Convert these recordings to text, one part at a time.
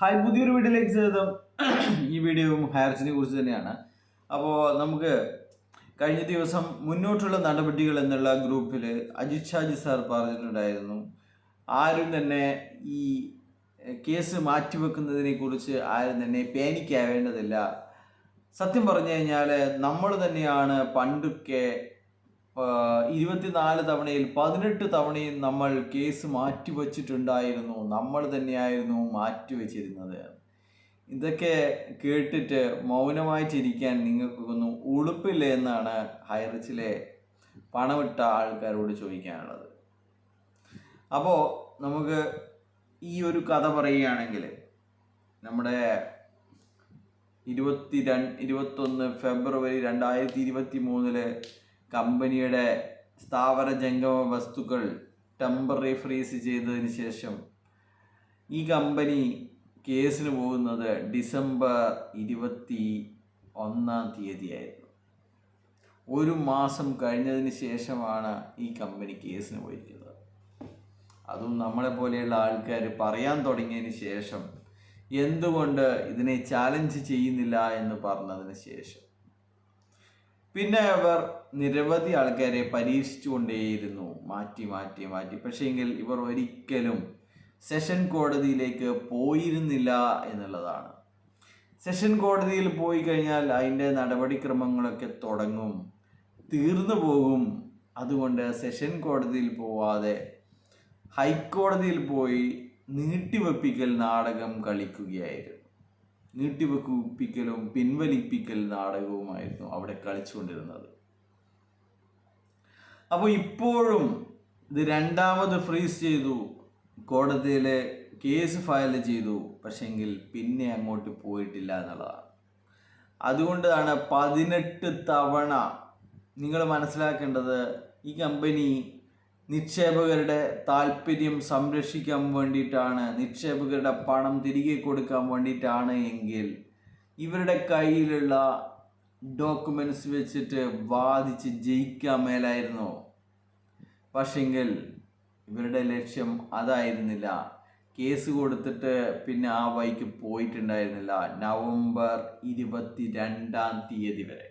Hi പുതിയൊരു വീഡിയോയിലേക്ക് സ്വാഗതം. ഈ വീഡിയോയും ഹയർസിനെ കുറിച്ച് തന്നെയാണ്. അപ്പോൾ നമുക്ക് കഴിഞ്ഞ ദിവസം മുന്നോട്ടുള്ള നടപടികൾ എന്നുള്ള ഗ്രൂപ്പിൽ അജിത് ഷാജി സാർ പറഞ്ഞിട്ടുണ്ടായിരുന്നു. ആരും തന്നെ ഈ കേസ് മാറ്റിവെക്കുന്നതിനെ കുറിച്ച് ആരും തന്നെ പേനിക്കാവേണ്ടതില്ല. സത്യം പറഞ്ഞു കഴിഞ്ഞാൽ നമ്മൾ തന്നെയാണ് പണ്ടൊക്കെ ഇരുപത്തിനാല് തവണയിൽ പതിനെട്ട് തവണയും നമ്മൾ കേസ് മാറ്റിവെച്ചിട്ടുണ്ടായിരുന്നു. നമ്മൾ തന്നെയായിരുന്നു മാറ്റിവെച്ചിരുന്നത്. ഇതൊക്കെ കേട്ടിട്ട് മൗനമായിട്ടിരിക്കാൻ നിങ്ങൾക്കൊന്നും ഉളുപ്പില്ല എന്നാണ് ഹൈറിച്ചിലെ പണമിട്ട ആൾക്കാരോട് ചോദിക്കാനുള്ളത്. അപ്പോൾ നമുക്ക് ഈ ഒരു കഥ പറയുകയാണെങ്കിൽ നമ്മുടെ ഇരുപത്തി രണ്ട് ഇരുപത്തൊന്ന് ഫെബ്രുവരി രണ്ടായിരത്തി ഇരുപത്തി മൂന്നിൽ കമ്പനിയുടെ സ്ഥാവര ജംഗമ വസ്തുക്കൾ ടെമ്പററി ഫ്രീസ് ചെയ്തതിന് ശേഷം ഈ കമ്പനി കേസിന് പോകുന്നത് ഡിസംബർ ഇരുപത്തി ഒന്നാം തീയതിയായിരുന്നു. ഒരു മാസം കഴിഞ്ഞതിന് ശേഷമാണ് ഈ കമ്പനി കേസിന് പോയിരിക്കുന്നത്. അതും നമ്മളെ പോലെയുള്ള ആൾക്കാർ പറയാൻ തുടങ്ങിയതിന് ശേഷം എന്തുകൊണ്ട് ഇതിനെ ചാലഞ്ച് ചെയ്യുന്നില്ല എന്ന് പറഞ്ഞതിന് ശേഷം. പിന്നെ അവർ നിരവധി ആൾക്കാരെ പരീക്ഷിച്ചുകൊണ്ടേയിരുന്നു. മാറ്റി മാറ്റി മാറ്റി. പക്ഷേങ്കിൽ ഇവർ ഒരിക്കലും സെഷൻ കോടതിയിലേക്ക് പോയിരുന്നില്ല എന്നുള്ളതാണ്. സെഷൻ കോടതിയിൽ പോയി കഴിഞ്ഞാൽ അതിന്റെ നടപടിക്രമങ്ങളൊക്കെ തുടങ്ങും തീർന്നു പോകും. അതുകൊണ്ട് സെഷൻ കോടതിയിൽ പോവാതെ ഹൈക്കോടതിയിൽ പോയി നീട്ടിവെപ്പിക്കൽ നാടകം കളിക്കുകയായിരുന്നു. നീട്ടിവെപ്പിക്കലും പിൻവലിപ്പിക്കൽ നാടകവുമായിരുന്നു അവിടെ കളിച്ചുകൊണ്ടിരുന്നത്. അപ്പോൾ ഇപ്പോഴും ഇത് രണ്ടാമത് ഫ്രീസ് ചെയ്തു. കോടതിയിലെ കേസ് ഫയൽ ചെയ്തു. പക്ഷെങ്കിൽ പിന്നെ അങ്ങോട്ട് പോയിട്ടില്ല എന്നുള്ളതാണ്. അതുകൊണ്ടാണ് പതിനെട്ട് തവണ നിങ്ങൾ മനസ്സിലാക്കേണ്ടത് ഈ കമ്പനി നിക്ഷേപകരുടെ താല്പര്യം സംരക്ഷിക്കാൻ വേണ്ടിയിട്ടാണ് നിക്ഷേപകരുടെ പണം തിരികെ കൊടുക്കാൻ വേണ്ടിയിട്ടാണ് എങ്കിൽ ഇവരുടെ കയ്യിലുള്ള ഡോക്യുമെന്റ്സ് വെച്ചിട്ട് വാദിച്ച് ജയിക്കാൻ മേലായിരുന്നു. പക്ഷെങ്കിൽ ഇവരുടെ ലക്ഷ്യം അതായിരുന്നില്ല. കേസ് കൊടുത്തിട്ട് പിന്നെ ആ വഴിക്ക് പോയിട്ടുണ്ടായിരുന്നില്ല. നവംബർ ഇരുപത്തി രണ്ടാം തീയതി വരെ.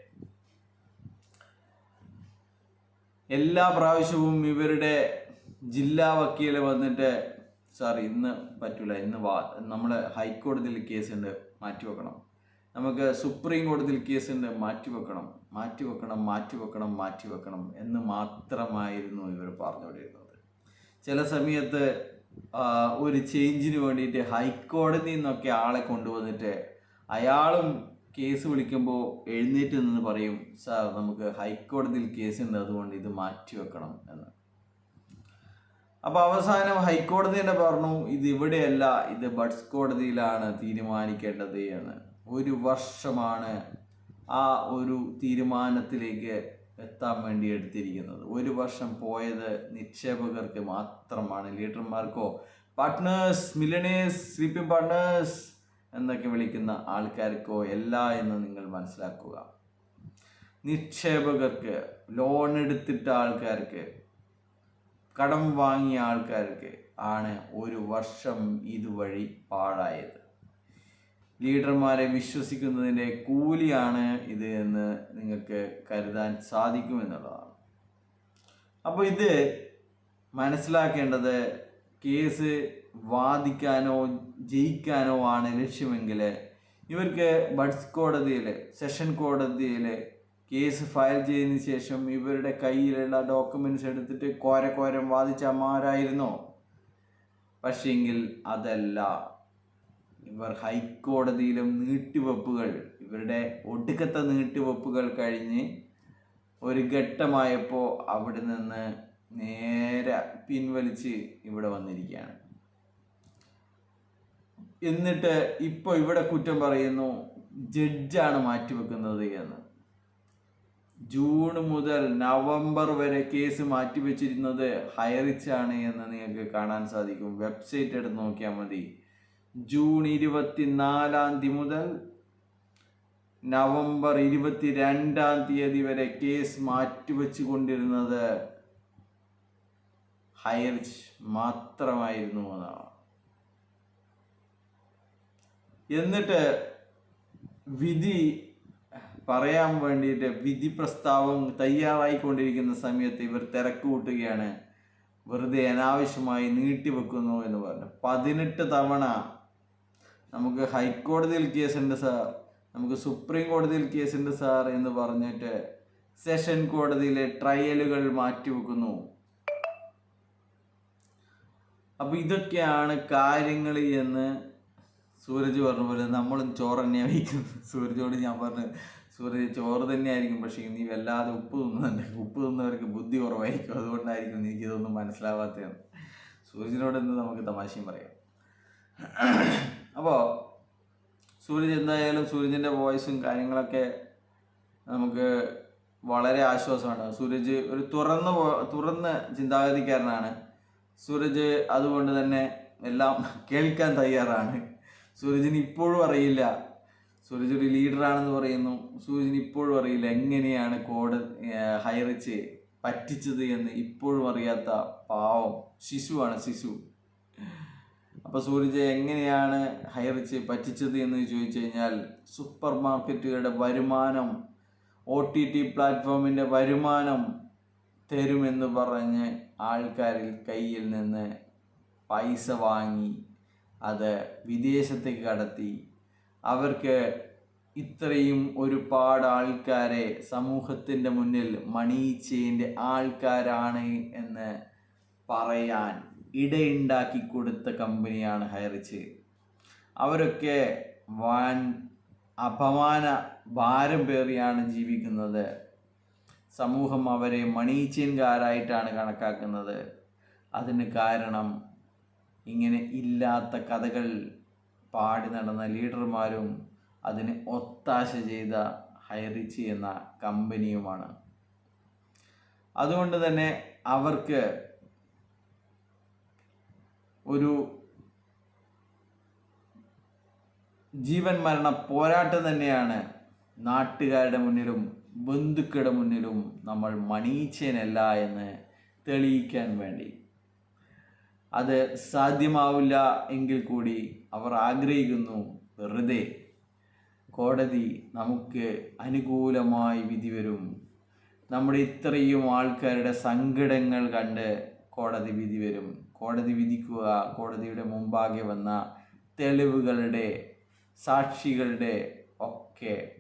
എല്ലാ പ്രാവശ്യവും ഇവരുടെ ജില്ലാ വക്കീൽ വന്നിട്ട് സാർ ഇന്ന് പറ്റൂല. ഇന്ന് വാ നമ്മൾ ഹൈക്കോടതിയിൽ കേസുണ്ട് മാറ്റി വെക്കണം. നമുക്ക് സുപ്രീം കോടതിയിൽ കേസുണ്ട് മാറ്റി വെക്കണം. മാറ്റി വെക്കണം മാറ്റി വെക്കണം മാറ്റി വെക്കണം എന്ന് മാത്രമായിരുന്നു ഇവർ പറഞ്ഞുകൊണ്ടിരുന്നത്. ചില സമയത്ത് ഒരു ചേഞ്ചിന് വേണ്ടിയിട്ട് ഹൈക്കോടതിയിൽ നിന്നൊക്കെ ആളെ കൊണ്ടുവന്നിട്ട് അയാളും കേസ് വിളിക്കുമ്പോൾ എഴുന്നേറ്റ് നിന്ന് പറയും സാർ നമുക്ക് ഹൈക്കോടതിയിൽ കേസുണ്ട് അതുകൊണ്ട് ഇത് മാറ്റി വെക്കണം എന്ന്. അപ്പോൾ അവസാനം ഹൈക്കോടതി തന്നെ പറഞ്ഞു ഇത് ഇവിടെയല്ല ഇത് ബഡ്സ് കോടതിയിലാണ് തീരുമാനിക്കേണ്ടത് എന്ന്. ഒരു വർഷമാണ് ആ ഒരു തീരുമാനത്തിലേക്ക് എത്താൻ വേണ്ടി എടുത്തിരിക്കുന്നത്. ഒരു വർഷം പോയത് നിക്ഷേപകർക്ക് മാത്രമാണ്. ലീഡർമാർക്കോ? പാർട്ട്നേഴ്സ് മില്ലണേഴ്സ് സ്ലീപ്പിംഗ് പാർട്ട്നേഴ്സ് എന്നൊക്കെ വിളിക്കുന്ന ആൾക്കാർക്കോ അല്ല എന്ന് നിങ്ങൾ മനസ്സിലാക്കുക. നിക്ഷേപകർക്ക് ലോൺ എടുത്തിട്ട ആൾക്കാർക്ക് കടം വാങ്ങിയ ആൾക്കാർക്ക് ആണ് ഒരു വർഷം ഇതുവഴി പാഴായത്. ലീഡർമാരെ വിശ്വസിക്കുന്നതിന്റെ കൂലിയാണ് ഇത് എന്ന് നിങ്ങൾക്ക് കരുതാൻ സാധിക്കുമെന്നുള്ളതാണ്. അപ്പോൾ ഇത് മനസ്സിലാക്കേണ്ടത് കേസ് വാദിക്കാനോ ജയിക്കാനോ ആണ് ലക്ഷ്യമെങ്കിൽ ഇവർക്ക് ബഡ്സ് കോടതിയിൽ സെഷൻ കോടതിയിൽ കേസ് ഫയൽ ചെയ്തതിന് ശേഷം ഇവരുടെ കയ്യിലുള്ള ഡോക്യുമെന്റ്സ് എടുത്തിട്ട് കോര കോരം വാദിച്ചമാരായിരുന്നോ പക്ഷേങ്കിൽ അതല്ല ഇവർ ഹൈക്കോടതിയിലും നീട്ടിവെപ്പുകൾ ഇവരുടെ ഒടുക്കത്തെ നീട്ടിവെപ്പുകൾ കഴിഞ്ഞ് ഒരു ഘട്ടമായപ്പോൾ അവിടെ നിന്ന് നേരെ പിൻവലിച്ച് ഇവിടെ വന്നിരിക്കുകയാണ്. എന്നിട്ട് ഇപ്പോൾ ഇവിടെ കുറ്റം പറയുന്നു ജഡ്ജാണ് മാറ്റിവെക്കുന്നത് എന്ന്. ജൂൺ മുതൽ നവംബർ വരെ കേസ് മാറ്റിവെച്ചിരുന്നത് ഹയറിച്ചാണ് എന്ന് നിങ്ങൾക്ക് കാണാൻ സാധിക്കും. വെബ്സൈറ്റ് എടുത്ത് നോക്കിയാൽ മതി. ജൂൺ ഇരുപത്തിനാലാം തീയതി മുതൽ നവംബർ ഇരുപത്തി രണ്ടാം തീയതി വരെ കേസ് മാറ്റിവെച്ചു കൊണ്ടിരുന്നത് ഹൈറിച്ച് മാത്രമായിരുന്നു എന്നാണ്. എന്നിട്ട് വിധി പറയാൻ വേണ്ടിയിട്ട് വിധി പ്രസ്താവം തയ്യാറായിക്കൊണ്ടിരിക്കുന്ന സമയത്ത് ഇവർ തിരക്ക് കൂട്ടുകയാണ്. വെറുതെ അനാവശ്യമായി നീട്ടിവെക്കുന്നു എന്ന് പറഞ്ഞു. പതിനെട്ട് തവണ നമുക്ക് ഹൈക്കോടതിയിൽ കേസുണ്ട് സാർ. നമുക്ക് സുപ്രീം കോടതിയിൽ കേസുണ്ട് സാർ എന്ന് പറഞ്ഞിട്ട് സെഷൻ കോടതിയിലെ ട്രയലുകൾ മാറ്റിവെക്കുന്നു. അപ്പൊ ഇതൊക്കെയാണ് കാര്യങ്ങൾ എന്ന് സൂരജ് പറഞ്ഞ പോലെ നമ്മളും ചോറ് തന്നെയാണ് വയ്ക്കുന്നത് സൂരജോട് ഞാൻ പറഞ്ഞു സൂരജ് ചോറ് തന്നെയായിരിക്കും പക്ഷേ നീ വല്ലാതെ ഉപ്പ് തിന്നുന്നുണ്ട്. ഉപ്പ് തിന്നവർക്ക് ബുദ്ധി കുറവായിരിക്കും. അതുകൊണ്ടായിരിക്കും എനിക്ക് ഇതൊന്നും മനസ്സിലാവാത്തതെന്ന്. സൂരജിനോട് എന്ത് നമുക്ക് തമാശയും പറയാം. അപ്പോൾ സൂരജ് എന്തായാലും സൂരജിന്റെ വോയിസും കാര്യങ്ങളൊക്കെ നമുക്ക് വളരെ ആശ്വാസമാണ്. സൂരജ് ഒരു തുറന്ന് തുറന്ന ചിന്താഗതിക്കാരനാണ്. സൂരജ് അതുകൊണ്ട് തന്നെ എല്ലാം കേൾക്കാൻ തയ്യാറാണ്. സൂരജിന് ഇപ്പോഴും അറിയില്ല. സൂരജ് ഒരു ലീഡറാണെന്ന് പറയുന്നു. സൂരജിന് ഇപ്പോഴും അറിയില്ല എങ്ങനെയാണ് കോഡ് ഹൈറിച്ച് പറ്റിച്ചത് എന്ന് ഇപ്പോഴും അറിയാത്ത പാവം ശിശുവാണ് ശിശു. അപ്പോൾ സൂരജ് എങ്ങനെയാണ് ഹൈറിച്ച് പറ്റിച്ചത് എന്ന് ചോദിച്ചു കഴിഞ്ഞാൽ സൂപ്പർ മാർക്കറ്റുകളുടെ വരുമാനം ഒ ടി ടി പ്ലാറ്റ്ഫോമിന്റെ വരുമാനം തരുമെന്ന് പറഞ്ഞ് ആൾക്കാരിൽ കയ്യിൽ നിന്ന് പൈസ വാങ്ങി അത് വിദേശത്തേക്ക് കടത്തി. അവർക്ക് ഇത്രയും ഒരുപാട് ആൾക്കാരെ സമൂഹത്തിന്റെ മുന്നിൽ മണീച്ചേന്റെ ആൾക്കാരാണ് എന്ന് പറയാൻ ഇടയുണ്ടാക്കി കൊടുത്ത കമ്പനിയാണ് ഹൈറിച്ച്. അവരൊക്കെ വൻ അപമാന ഭാരം പേറിയാണ് ജീവിക്കുന്നത്. സമൂഹം അവരെ മണീച്ചിയൻകാരായിട്ടാണ് കണക്കാക്കുന്നത്. അതിന് കാരണം ഇങ്ങനെ ഇല്ലാത്ത കഥകൾ പാടി നടന്ന ലീഡർമാരും അതിന് ഒത്താശ ചെയ്ത ഹൈറിച്ചി എന്ന കമ്പനിയുമാണ്. അതുകൊണ്ട് തന്നെ അവർക്ക് ഒരു ജീവൻ മരണ പോരാട്ടം തന്നെയാണ് നാട്ടുകാരുടെ മുന്നിലും ബന്ധുക്കളുടെ മുന്നിലും നമ്മൾ മണീച്ചനല്ല എന്ന് തെളിയിക്കാൻ വേണ്ടി. അത് സാധ്യമാവില്ല എങ്കിൽ കൂടി അവർ ആഗ്രഹിക്കുന്നു വെറുതെ. കോടതി നമുക്ക് അനുകൂലമായി വിധി വരും. നമ്മുടെ ഇത്രയും ആൾക്കാരുടെ സങ്കടങ്ങൾ കണ്ട് കോടതി വിധി വരും. കോടതി വിധിക്കുക കോടതിയുടെ മുമ്പാകെ വന്ന തെളിവുകളുടെ സാക്ഷികളുടെ ഒക്കെ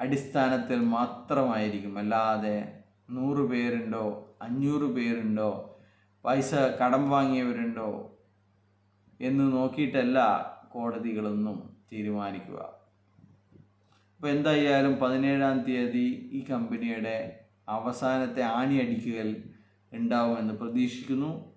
അടിസ്ഥാനത്തിൽ മാത്രമായിരിക്കും. അല്ലാതെ നൂറ് പേരുണ്ടോ അഞ്ഞൂറ് പേരുണ്ടോ പൈസ കടം വാങ്ങിയവരുണ്ടോ എന്ന് നോക്കിയിട്ടല്ല കോടതികളൊന്നും തീരുമാനിക്കുക. അപ്പോൾ എന്തായാലും പതിനേഴാം തീയതി ഈ കമ്പനിയുടെ അവസാനത്തെ ആണി അടിക്കൽ ഉണ്ടാവുമെന്ന് പ്രതീക്ഷിക്കുന്നു.